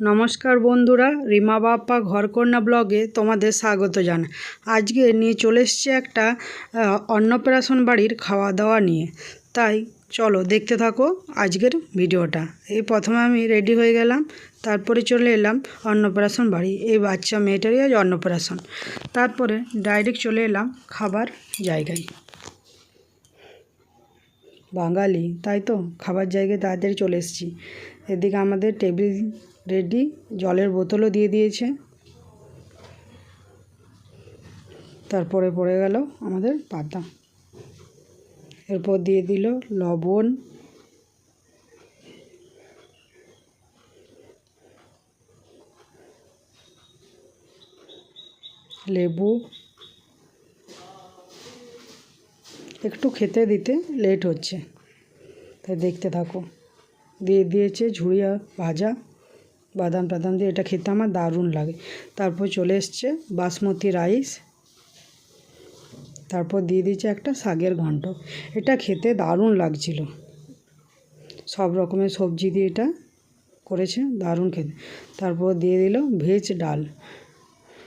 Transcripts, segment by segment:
নমস্কার বন্ধুরা, রিমা বাপ্পা ঘরকন্যা ব্লগে তোমাদের স্বাগত জানাই আজকে নিয়ে চলে এসছে একটা অন্নপ্রাশন বাড়ির খাওয়া দাওয়া নিয়ে। তাই চলো দেখতে থাকো আজকের ভিডিওটা। এই প্রথমে আমি রেডি হয়ে গেলাম, তারপরে চলে এলাম অন্নপ্রাশন বাড়ি। এই বাচ্চা মেয়েটারই আজ অন্নপ্রাশন। তারপরে ডাইরেক্ট চলে এলাম খাবার জায়গায়। বাঙালি, তাই তো? খাবার জায়গায় তাড়াতাড়ি চলে এসেছি। এদিকে আমাদের টেবিল রেডি, জলের বোতলও দিয়ে দিয়েছে। তারপরে পড়ে গেল আমাদের পাতা। এরপর দিয়ে দিল লবণ। লেবু। একটু খেতে দিতে লেট হচ্ছে। তাই দেখতে থাকো। দিয়ে দিয়েছে ঝুড়িয়া ভাজা, বাদাম টাদাম দিয়ে। এটা খেতে আমার দারুণ লাগে। তারপর চলে এসছে বাসমতি রাইস। তারপর দিয়ে দিয়েছে একটা শাকের ঘন্ট। এটা খেতে দারুণ লাগছিল। সব রকমের সবজি দিয়ে এটা করেছে, দারুণ খেতে। তারপর দিয়ে দিল ভেজ ডাল।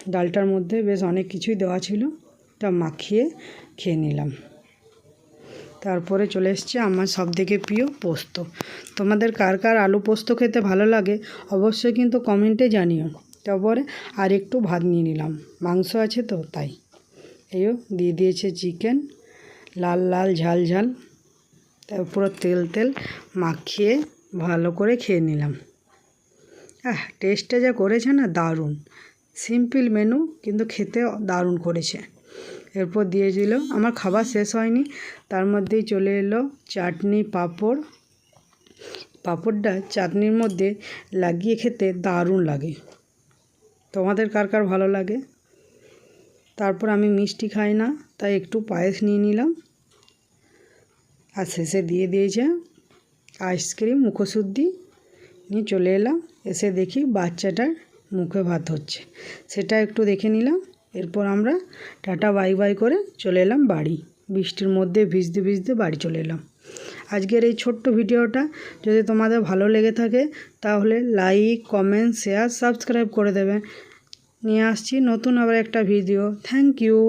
ডালটার মধ্যে বেশ অনেক কিছুই দেওয়া ছিল। তা মাখিয়ে খেয়ে নিলাম। তারপরে চলে এসছে আমার সবথেকে প্রিয় পোস্ত। তোমাদের কার কার আলু পোস্ত খেতে ভালো লাগে অবশ্যই কিন্তু কমেন্টে জানিও। তারপরে আর একটু ভাত নিয়ে নিলাম। মাংস আছে তো, তাই। এইও দিয়ে দিয়েছে চিকেন, লাল লাল, ঝাল ঝাল। তারপর পুরো তেল তেল মাখিয়ে ভালো করে খেয়ে নিলাম। আহ টেস্টটা যা করেছে না, দারুণ। সিম্পল মেনু কিন্তু খেতে দারুণ করেছে। এরপর দিয়ে দিল। আমার খাবার শেষ হয়নি। তার মধ্যেই চলে এলো চাটনি পাঁপড়। পাঁপড়টা চাটনির মধ্যে লাগিয়ে খেতে দারুণ লাগে। তোমাদের কার কার ভালো লাগে? তারপর আমি মিষ্টি খাই না, তাই একটু পায়েস নিয়ে নিলাম। আর শেষে দিয়ে দিয়েছে আইসক্রিম, মুখশুদ্ধি। নিয়ে চলে এলাম। এসে দেখি বাচ্চাটার মুখে ভাত হচ্ছে। সেটা একটু দেখে নিলাম। এরপর আমরা টাটা বাই বাই করে চলে এলাম বাড়ি। বৃষ্টির মধ্যে ভিজতে ভিজতে বাড়ি চলে এলাম। আজকের এই ছোট্ট ভিডিওটা যদি তোমাদের ভালো লেগে থাকে, তাহলে লাইক কমেন্ট শেয়ার সাবস্ক্রাইব করে দেবে। নিয়ে আসছি নতুন আবার একটা ভিডিও থ্যাংক ইউ